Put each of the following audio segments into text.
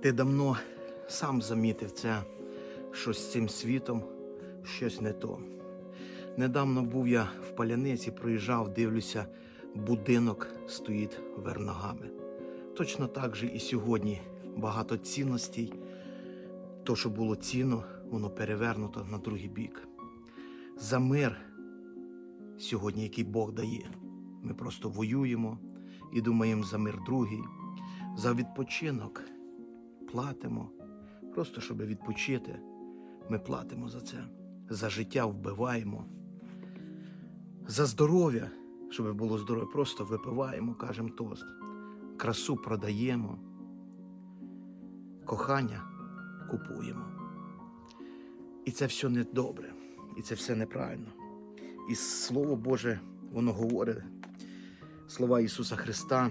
Ти давно сам замітив це, що з цим світом щось не то. Недавно був я в паляниці, проїжджав, дивлюся, будинок стоїть вверх ногами. Точно так же і сьогодні багато цінностей. То, що було цінно, воно перевернуто на другий бік. За мир сьогодні, який Бог дає. Ми просто воюємо і думаємо за мир другий, за відпочинок платимо. Просто щоб відпочити, ми платимо за це. За життя вбиваємо. За здоров'я, щоб було здоров'я, просто випиваємо, кажемо тост. Красу продаємо, кохання купуємо. І це все не добре, і це все неправильно. І Слово Боже, воно говорить, слова Ісуса Христа,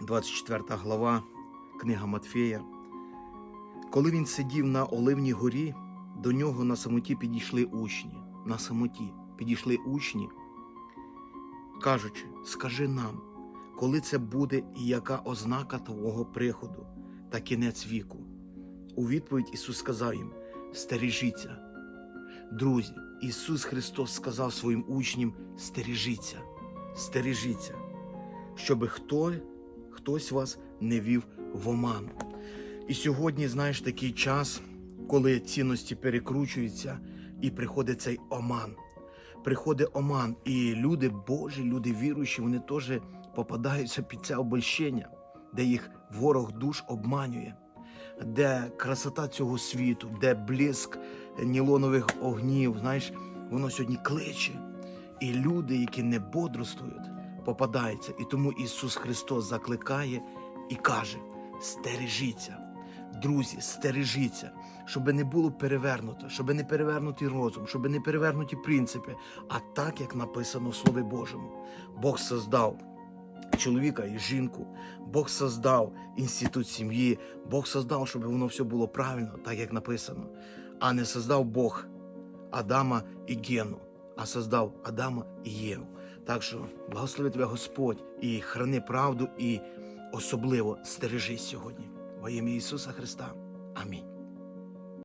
24 глава, книга Матфея. Коли він сидів на Оливній горі, до нього на самоті підійшли учні. На самоті підійшли учні, кажучи, скажи нам, коли це буде і яка ознака твого приходу та кінець віку. У відповідь Ісус сказав їм: стережіться. Друзі, Ісус Христос сказав своїм учням: стережіться, стережіться, щоб хто, хтось вас не вів в оману. І сьогодні, знаєш, такий час, коли цінності перекручуються, і приходить цей оман. Приходить оман, і люди Божі, люди віруючі, вони теж попадаються під це обольщення, де їх ворог душ обманює, де красота цього світу, де блиск нілонових огнів, знаєш, воно сьогодні кличе. І люди, які не бодрствують, попадаються. І тому Ісус Христос закликає і каже: стережіться. Друзі, стережіться, щоб не було перевернуто, щоб не перевернутий розум, щоб не перевернуті принципи, а так, як написано в Слові Божому. Бог создав чоловіка і жінку, Бог создав інститут сім'ї, Бог создав, щоб воно все було правильно, так як написано, а не создав Бог Адама і Гену, а создав Адама і Єву. Так що благослови тебе Господь і храни правду, і особливо стережись сьогодні. Во ім'я Ісуса Христа. Амінь.